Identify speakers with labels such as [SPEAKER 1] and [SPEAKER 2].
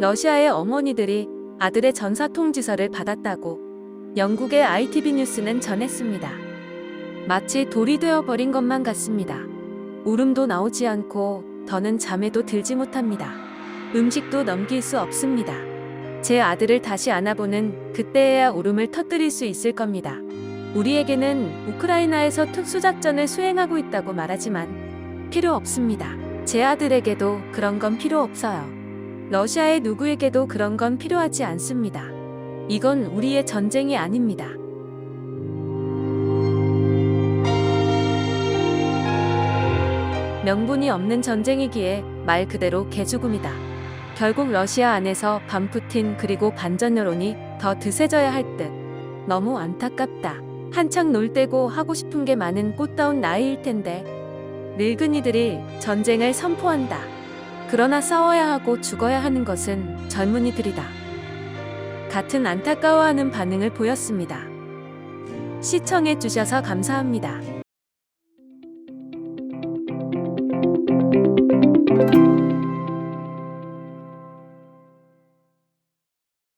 [SPEAKER 1] 러시아의 어머니들이 아들의 전사 통지서를 받았다고 영국의 ITV 뉴스는 전했습니다. 마치 돌이 되어 버린 것만 같습니다. 울음도 나오지 않고 더는 잠에도 들지 못합니다. 음식도 넘길 수 없습니다. 제 아들을 다시 안아보는 그때에야 울음을 터뜨릴 수 있을 겁니다. 우리에게는 우크라이나에서 특수작전을 수행하고 있다고 말하지만 필요 없습니다. 제 아들에게도 그런 건 필요 없어요. 러시아의 누구에게도 그런 건 필요하지 않습니다. 이건 우리의 전쟁이 아닙니다. 명분이 없는 전쟁이기에 말 그대로 개죽음이다. 결국 러시아 안에서 반푸틴 그리고 반전 여론이 더 드세져야 할 듯. 너무 안타깝다. 한창 놀 때고 하고 싶은 게 많은 꽃다운 나이일 텐데. 늙은이들이 전쟁을 선포한다. 그러나 싸워야 하고 죽어야 하는 것은 젊은이들이다. 같은 안타까워하는 반응을 보였습니다. 시청해 주셔서 감사합니다.